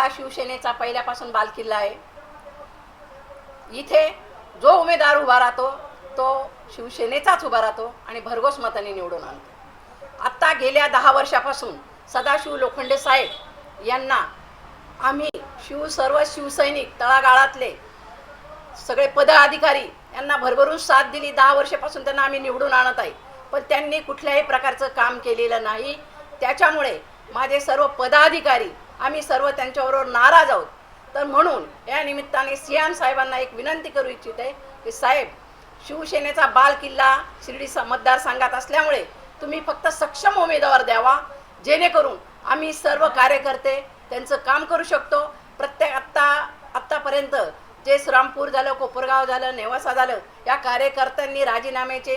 हा शिवसेनेचा पहिल्यापासून बालकिल्ला आहे. इथे जो उमेदवार उभा राहतो तो शिवसेनेचाच उभा राहतो आणि भरघोस मताने निवडून आणतो. आत्ता गेल्या दहा वर्षापासून सदाशिव लोखंडे साहेब यांना आम्ही शिव सर्व शिवसैनिक तळागाळातले सगळे पदाधिकारी यांना भरभरून साथ दिली. दहा वर्षापासून त्यांना आम्ही निवडून आणत आहे. पण त्यांनी कुठल्याही प्रकारचं काम केलेलं नाही. त्याच्यामुळे माझे सर्व पदाधिकारी आम्ही सर्व त्यांच्याबरोबर नाराज आहोत. तर म्हणून या निमित्ताने सियाम साहेबांना एक विनंती करू इच्छिते की साहेब शिवसेनेचा बाल किल्ला शिर्डी मतदारसंघात असल्यामुळे तुम्ही फक्त सक्षम उमेदवार द्यावा. जेणेकरून आम्ही सर्व कार्यकर्ते त्यांचं काम करू शकतो. प्रत्येक आत्ता आत्तापर्यंत जे श्रामपूर झालं कोपरगाव झालं नेवासा झालं या कार्यकर्त्यांनी राजीनाम्याचे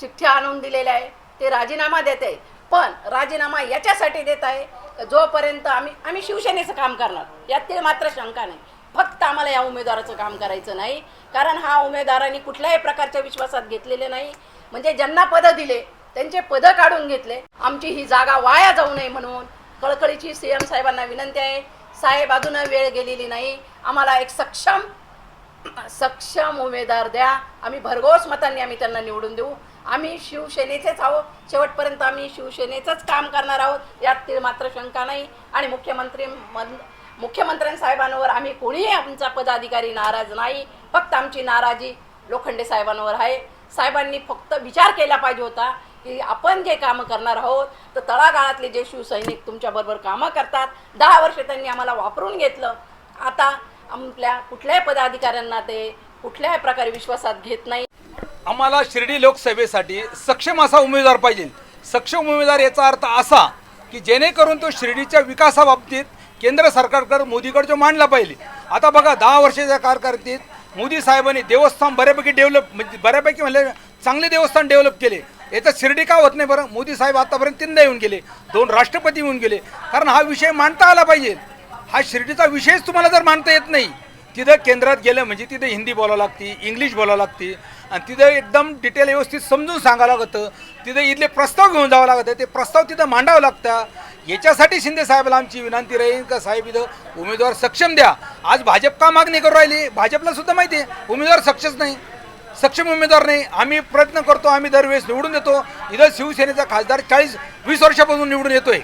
चिठ्ठ्या आणून दिलेल्या आहे. ते राजीनामा देत आहे. पण राजीनामा याच्यासाठी देत आहे जोपर्यंत आम्ही आम्ही शिवसेनेचं काम करणार. यात ते मात्र शंका नाही. फक्त आम्हाला या उमेदवाराचं काम करायचं नाही. कारण हा उमेदवारांनी कुठल्याही प्रकारच्या विश्वासात घेतलेले नाही. म्हणजे ज्यांना पदं दिले त्यांचे पदं काढून घेतले. आमची ही जागा वाया जाऊ नये म्हणून कळकळीची सी एम साहेबांना विनंती आहे. साहेब अजून वेळ गेलेली नाही. आम्हाला एक सक्षम सक्षम उमेदवार द्या. आम्ही भरघोस मतांनी आम्ही त्यांना निवडून देऊ. आम्ही शिवसेनेचेच आहोत. शेवटपर्यंत आम्ही शिवसेनेचंच काम करणार आहोत. यात ते मात्र शंका नाही. आणि मुख्यमंत्री मन साहेबांवर आम्ही कोणीही आमचा पदाधिकारी नाराज नाही. फक्त आमची नाराजी लोखंडे साहेबांवर आहे. साहेबांनी फक्त विचार केला पाहिजे होता की आपण जे कामं करणार आहोत तर तळागाळातले जे शिवसैनिक तुमच्याबरोबर कामं करतात दहा वर्ष त्यांनी आम्हाला वापरून घेतलं. आता आपल्या कुठल्याही पदाधिकाऱ्यांना ते कुठल्याही प्रकारे विश्वासात घेत नाही. आम्हाला शिर्डी लोकसभेसाठी सक्षम असा उमेदवार पाहिजे. सक्षम उमेदवार याचा अर्थ असा की जेणेकरून तो शिर्डीच्या विकासाबाबतीत केंद्र सरकारकडे मोदीकडे मांडला पाहिजे. आता बघा दहा वर्षाच्या कारकिर्दीत मोदी साहेबांनी देवस्थान बऱ्यापैकी डेव्हलप म्हणजे बऱ्यापैकी म्हणजे चांगले देवस्थान डेव्हलप केले. याचं शिर्डी का होत नाही बरं? मोदी साहेब आतापर्यंत तीनदा येऊन गेले दोन राष्ट्रपती येऊन गेले. कारण हा विषय मांडता आला पाहिजे. हा शिर्डीचा विषयच तुम्हाला जर मांडता येत नाही तिथं केंद्रात गेलं म्हणजे तिथं हिंदी बोलावं लागते इंग्लिश बोलावं लागते. आणि तिथं एकदम डिटेल व्यवस्थित समजून सांगावं लागतं. तिथं इथले प्रस्ताव घेऊन जावं लागतं. ते प्रस्ताव तिथं मांडावं लागतं. याच्यासाठी शिंदे साहेबाला आमची विनंती राहील का साहेब इथं उमेदवार सक्षम द्या. आज भाजप का मागणी करू राहिली? भाजपला सुद्धा माहिती आहे. उमेदवार सक्षम नाही. सक्षम उमेदवार नाही. आम्ही प्रयत्न करतो. आम्ही दरवेळेस निवडून देतो इथं शिवसेनेचा खासदार चाळीस वीस वर्षापासून निवडून येतोय.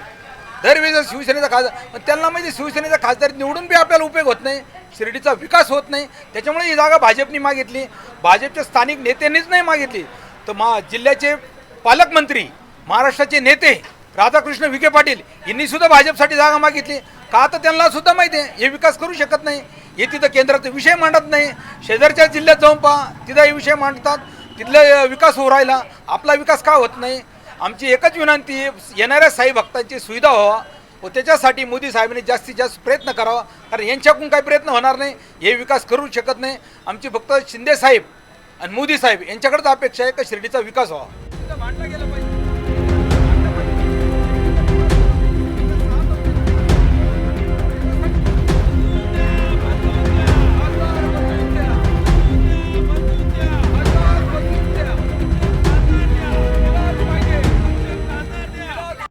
दरवेळेस शिवसेनेचा खासदार त्यांना माहिती शिवसेनेचा खासदार निवडून बी आपल्याला उपयोग होत नाही. शिर्डीचा विकास होत नाही. त्याच्यामुळे ही जागा भाजपनी मागितली. भाजपच्या स्थानिक नेत्यांनीच नाही मागितली. तर मा जिल्ह्याचे पालकमंत्री महाराष्ट्राचे नेते राधाकृष्ण विखे पाटील यांनी सुद्धा भाजपसाठी जागा मागितली. का तर त्यांना सुद्धा माहिती आहे हे विकास करू शकत नाही. हे तिथं केंद्राचा विषय मांडत नाही. शेजारच्या जिल्ह्यात जाऊन पहा तिथं हे विषय मांडतात. तिथला विकास होऊ राहिला. आपला विकास का होत नाही? आमची एकच विनंती येणाऱ्या साई भक्तांची सुविधा व्हावा व त्याच्यासाठी मोदी साहेबांनी जास्तीत जास्त प्रयत्न करावा. कारण यांच्याकडून काही प्रयत्न होणार नाही हे विकास करू शकत नाही. आमची फक्त शिंदे साहेब आणि मोदी साहेब यांच्याकडेच अपेक्षा आहे का शिर्डीचा विकास व्हावा? मांडला गेला पाहिजे